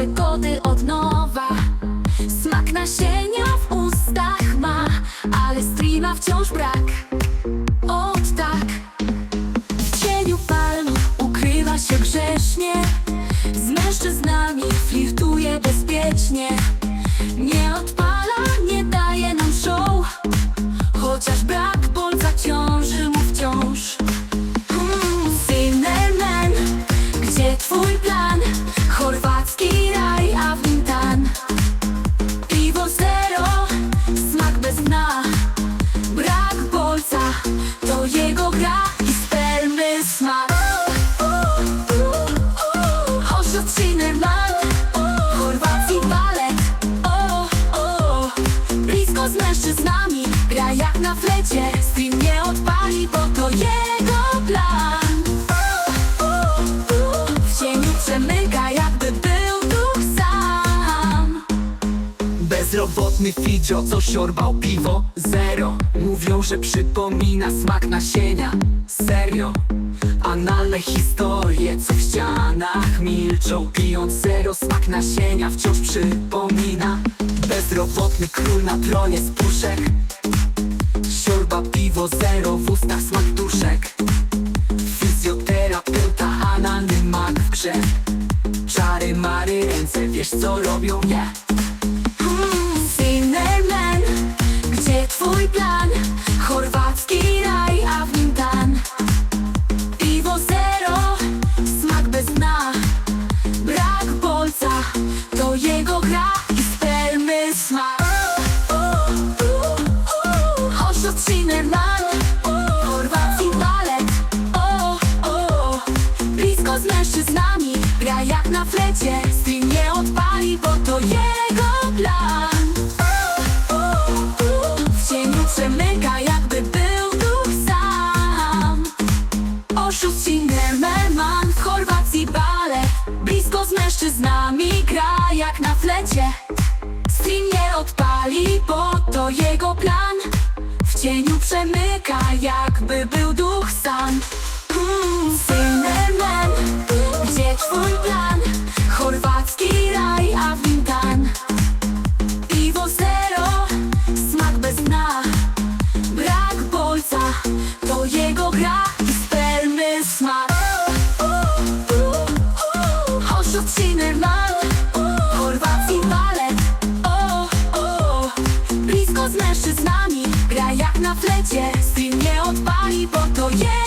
przygody od nowa. Smak nasienia w ustach ma Ale streama wciąż brak. Od tak. W cieniu palm ukrywa się grzecznie. Z mężczyznami flirtuje bezpiecznie. Nie odpada Blisko z mężczyznami, gra jak na flecie Stream nie odpali, bo to jego plan. W cieniu przemyka, jakby był duch sam. Bezrobotny Fidzio, co siorbał piwo? Zero. Mówią, że przypomina smak nasienia. Serio. Analne historie, co w ścianach milczą. Pijąc zero, smak nasienia wciąż przypomina Bezrobotny król na tronie z puszek Siorba piwo zero, w ustach smak duszek Fizjoterapeuta, analny mak w grze Czary, mary, ręce, wiesz co robią, nie? Sinnerman, gdzie twój plan? Chorwacki Oszust Sinnerman, Chorwacji balet o, o. Blisko z mężczyznami, gra jak na flecie. Stream nie odpali, bo to jego plan. W cieniu przemyka, jakby był duch sam. Oszust Singerman, w Chorwacji balet Blisko z mężczyznami, gra jak na flecie. Stream nie odpali, bo to jego plan cieniu przemyka, jakby był duch sam z mężczyznami Gra jak na flecie Stream nie odpali, bo to jest